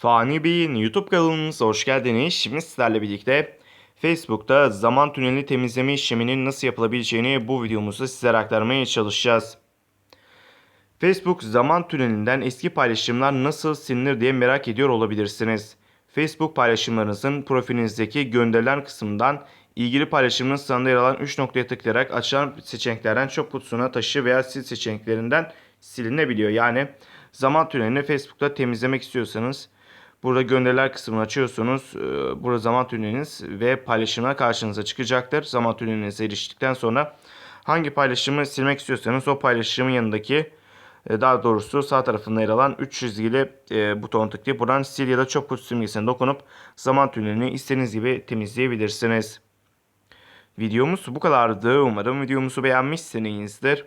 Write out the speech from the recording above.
Fani Bey'in YouTube kanalımıza hoş geldiniz. Şimdi sizlerle birlikte Facebook'ta zaman tüneli temizleme işleminin nasıl yapılabileceğini bu videomuzda sizlere aktarmaya çalışacağız. Facebook zaman tünelinden eski paylaşımlar nasıl silinir diye merak ediyor olabilirsiniz. Facebook paylaşımlarınızın profilinizdeki gönderilen kısımdan ilgili paylaşımın sağında yer alan 3 noktaya tıklayarak açılan seçeneklerden çöp kutusuna taşı veya sil seçeneklerinden silinebiliyor. Yani zaman tünelini Facebook'ta temizlemek istiyorsanız burada gönderiler kısmını açıyorsunuz. Ee, Burada zaman tüneliniz ve paylaşımlar karşınıza çıkacaktır. Zaman tünelinize eriştikten sonra hangi paylaşımı silmek istiyorsanız o paylaşımın yanındaki e, daha doğrusu sağ tarafında yer alan 3 çizgili e, buton tıklayıp buradan sil ya da çöp kutusu simgesine dokunup zaman tünelini istediğiniz gibi temizleyebilirsiniz. Videomuz bu kadardı. Umarım videomuzu beğenmişsinizdir.